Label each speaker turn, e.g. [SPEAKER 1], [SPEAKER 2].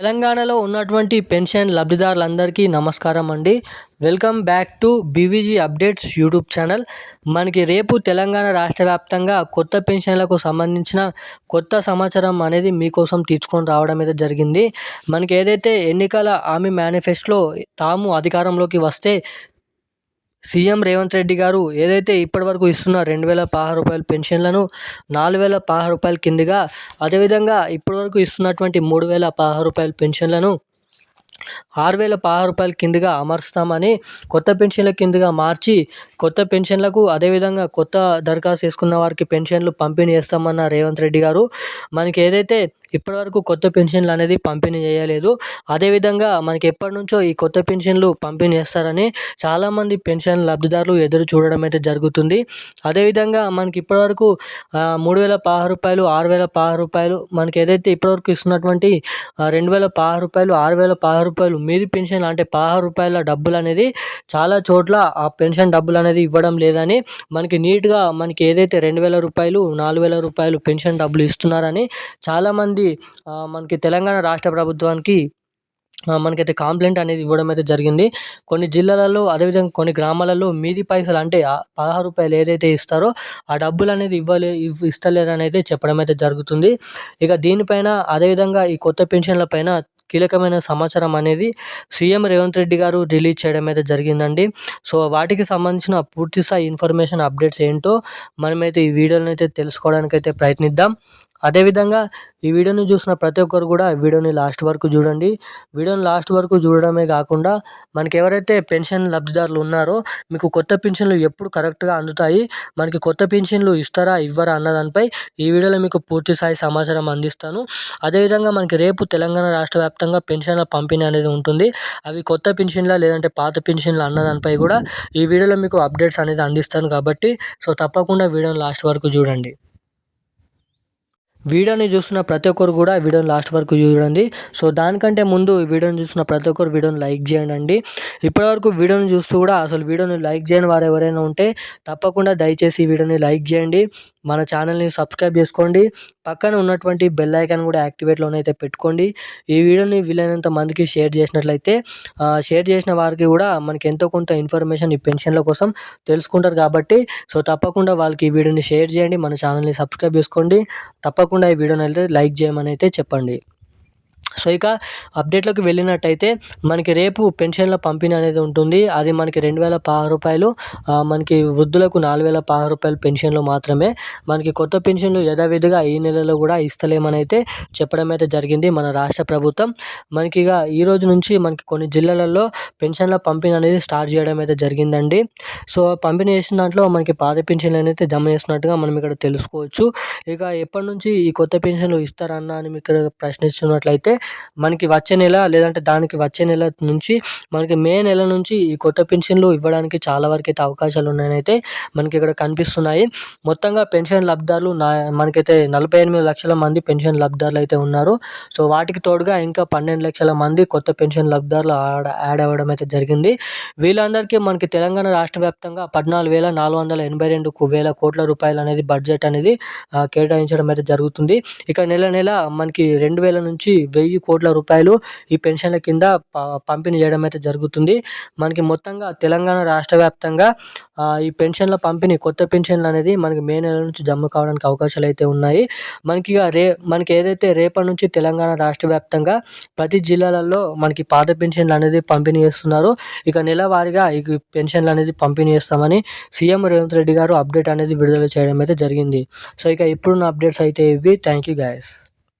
[SPEAKER 1] తెలంగాణలో ఉన్నటువంటి పెన్షన్ లబ్ధిదారులందరికీ నమస్కారం అండి. Welcome back to BVG updates YouTube channel. మనకి రేపు తెలంగాణ రాష్ట్ర వ్యాప్తంగా కొత్త పెన్షన్లకు సంబంధించిన కొత్త సమాచారం అనేది మీకోసం తీసుకొని రావడం అయితే జరిగింది. మనకి ఏదైతే ఎన్నికల హామీ మేనిఫెస్టోలో తాము అధికారంలోకి వస్తే సీఎం రేవంత్ రెడ్డి గారు ఏదైతే ఇప్పటివరకు ఇస్తున్న రెండు వేల పదహారు రూపాయల పెన్షన్లను నాలుగు వేల పదహారు రూపాయల కిందగా అదేవిధంగా ఇప్పటివరకు ఇస్తున్నటువంటి మూడు వేల పదహారు రూపాయల పెన్షన్లను ఆరు వేల పదహారు రూపాయల కిందగా అమర్స్తామని కొత్త పెన్షన్ల కిందగా మార్చి కొత్త పెన్షన్లకు అదేవిధంగా కొత్త దరఖాస్తు చేసుకున్న వారికి పెన్షన్లు పంపిణీ చేస్తామన్న రేవంత్ రెడ్డి గారు. మనకి ఏదైతే ఇప్పటివరకు కొత్త పెన్షన్లు అనేది పంపిణీ చేయలేదు అదేవిధంగా మనకి ఎప్పటి నుంచో ఈ కొత్త పెన్షన్లు పంపిణీ చేస్తారని చాలామంది పెన్షన్ లబ్ధిదారులు ఎదురు చూడడం అయితే జరుగుతుంది. అదేవిధంగా మనకి ఇప్పటివరకు మూడు వేల పదహారు రూపాయలు ఆరు వేల పదహారు రూపాయలు మనకి ఏదైతే ఇప్పటివరకు ఇస్తున్నటువంటి రెండు వేల పదహారు రూపాయలు ఆరు వేల పదహారు రూపాయలు మీది పెన్షన్ అంటే పదహారు రూపాయల డబ్బులు అనేది చాలా చోట్ల ఆ పెన్షన్ డబ్బులు అనేది ఇవ్వడం లేదని మనకి నీట్గా మనకి ఏదైతే రెండు వేల రూపాయలు నాలుగు వేల రూపాయలు పెన్షన్ డబ్బులు ఇస్తున్నారని చాలామంది మనకి తెలంగాణ రాష్ట్ర ప్రభుత్వానికి మనకైతే కంప్లైంట్ అనేది ఇవ్వడం అయితే జరిగింది. కొన్ని జిల్లాలలో అదేవిధంగా కొన్ని గ్రామాలలో మీది పైసలు అంటే పదహారు రూపాయలు ఏదైతే ఇస్తారో ఆ డబ్బులు అనేది ఇవ్వలే ఇస్తలేరని అయితే చెప్పడం అయితే జరుగుతుంది. ఇక దీనిపైన అదేవిధంగా ఈ కొత్త పెన్షన్ల పైన కీలకమైన సమాచారం అనేది సీఎం రేవంత్ రెడ్డి గారు రిలీజ్ చేయడం అయితే జరిగిందండి. సో వాటికి సంబంధించిన పూర్తి స్థాయి ఇన్ఫర్మేషన్ అప్డేట్స్ ఏంటో మనమైతే ఈ వీడియోని అయితే తెలుసుకోవడానికి అయితే ప్రయత్నిద్దాం. అదేవిధంగా ఈ వీడియోని చూసిన ప్రతి ఒక్కరు కూడా వీడియోని లాస్ట్ వరకు చూడండి. వీడియోని లాస్ట్ వరకు చూడడమే కాకుండా మనకి ఎవరైతే పెన్షన్ లబ్ధిదారులు ఉన్నారో మీకు కొత్త పెన్షన్లు ఎప్పుడు కరెక్ట్గా అందుతాయి మనకి కొత్త పెన్షన్లు ఇస్తారా ఇవ్వరా అన్న దానిపై ఈ వీడియోలో మీకు పూర్తి స్థాయి సమాచారం అందిస్తాను. అదేవిధంగా మనకి రేపు తెలంగాణ రాష్ట్ర వ్యాప్తంగా పెన్షన్ల పంపిణీ అనేది ఉంటుంది. అవి కొత్త పెన్షన్ల లేదంటే పాత పెన్షన్లు అన్న దానిపై కూడా ఈ వీడియోలో మీకు అప్డేట్స్ అనేది అందిస్తాను కాబట్టి సో తప్పకుండా వీడియోని లాస్ట్ వరకు చూడండి. వీడియోని చూస్తున్న ప్రతి ఒక్కరు కూడా వీడియోని లాస్ట్ వరకు చూడండి. సో దానికంటే ముందు వీడియోని చూస్తున్న ప్రతి ఒక్కరు వీడియోని లైక్ చేయండి. ఇప్పటివరకు వీడియోని చూస్తూ కూడా అసలు వీడియోని లైక్ చేయని వారు ఎవరైనా ఉంటే తప్పకుండా దయచేసి వీడియోని లైక్ చేయండి. మన ఛానల్ని సబ్స్క్రైబ్ చేసుకోండి. పక్కన ఉన్నటువంటి బెల్ ఐకాన్ కూడా యాక్టివేట్లోనే అయితే పెట్టుకోండి. ఈ వీడియోని వీలైనంత మందికి షేర్ చేసినట్లయితే షేర్ చేసిన వారికి కూడా మనకి ఎంతో కొంత ఇన్ఫర్మేషన్ ఈ పెన్షన్ల కోసం తెలుసుకుంటారు కాబట్టి సో తప్పకుండా వాళ్ళకి ఈ వీడియోని షేర్ చేయండి. మన ఛానల్ని సబ్స్క్రైబ్ చేసుకోండి. తప్పకుండా ఈ వీడియోని అయితే లైక్ చేయమని అయితే చెప్పండి. సో ఇక అప్డేట్లోకి వెళ్ళినట్టయితే మనకి రేపు పెన్షన్ల పంపిణీ అనేది ఉంటుంది. అది మనకి రెండు వేల పదహారు రూపాయలు మనకి వృద్ధులకు నాలుగు వేల పదహారు రూపాయలు పెన్షన్లు మాత్రమే. మనకి కొత్త పెన్షన్లు యథావిధిగా ఈ నెలలో కూడా ఇస్తలేమనైతే చెప్పడం అయితే జరిగింది మన రాష్ట్ర ప్రభుత్వం. మనకి ఇక ఈ రోజు నుంచి మనకి కొన్ని జిల్లాలలో పెన్షన్ల పంపిణీ అనేది స్టార్ట్ చేయడం అయితే జరిగిందండి. సో పంపిణీ చేసిన దాంట్లో మనకి పాత పెన్షన్లు అయితే జమ చేసినట్టుగా మనం ఇక్కడ తెలుసుకోవచ్చు. ఇక ఎప్పటి నుంచి ఈ కొత్త పెన్షన్లు ఇస్తారన్నా అని మీకు ప్రశ్నిస్తున్నట్లయితే మనకి వచ్చే నెల లేదంటే దానికి వచ్చే నెల నుంచి మనకి మే నెల నుంచి ఈ కొత్త పెన్షన్లు ఇవ్వడానికి చాలా వరకు అయితే అవకాశాలు ఉన్నాయని అయితే మనకి ఇక్కడ కనిపిస్తున్నాయి. మొత్తంగా పెన్షన్ లబ్ధారులు నా మనకైతే నలభై ఎనిమిది లక్షల మంది పెన్షన్ లబ్ధారులు అయితే ఉన్నారు. సో వాటికి తోడుగా ఇంకా పన్నెండు లక్షల మంది కొత్త పెన్షన్ లబ్ధారులు ఆడ యాడ్ అవ్వడం అయితే జరిగింది. వీళ్ళందరికీ మనకి తెలంగాణ రాష్ట్ర వ్యాప్తంగా పద్నాలుగు వేల నాలుగు వందల ఎనభై రెండు వేల కోట్ల రూపాయలు అనేది బడ్జెట్ అనేది కేటాయించడం అయితే జరుగుతుంది. ఇక నెల నెల మనకి రెండు వేల నుంచి వెయ్యి వెయ్యి కోట్ల రూపాయలు ఈ పెన్షన్ల కింద పంపిణీ చేయడం అయితే జరుగుతుంది. మనకి మొత్తంగా తెలంగాణ రాష్ట్ర వ్యాప్తంగా ఈ పెన్షన్ల పంపిణీ కొత్త పెన్షన్లు అనేది మనకి మే నెల నుంచి జమ కావడానికి అవకాశాలు అయితే ఉన్నాయి. మనకి రే మనకి ఏదైతే రేపటి నుంచి తెలంగాణ రాష్ట్ర వ్యాప్తంగా ప్రతి జిల్లాలలో మనకి పాత పెన్షన్లు అనేది పంపిణీ చేస్తున్నారు. ఇక నెలవారీగా ఈ పెన్షన్లు అనేది పంపిణీ చేస్తామని సీఎం రేవంత్ రెడ్డి గారు అప్డేట్ అనేది విడుదల చేయడం అయితే జరిగింది. సో ఇక ఇప్పుడున్న అప్డేట్స్ అయితే ఇవి. Thank you guys.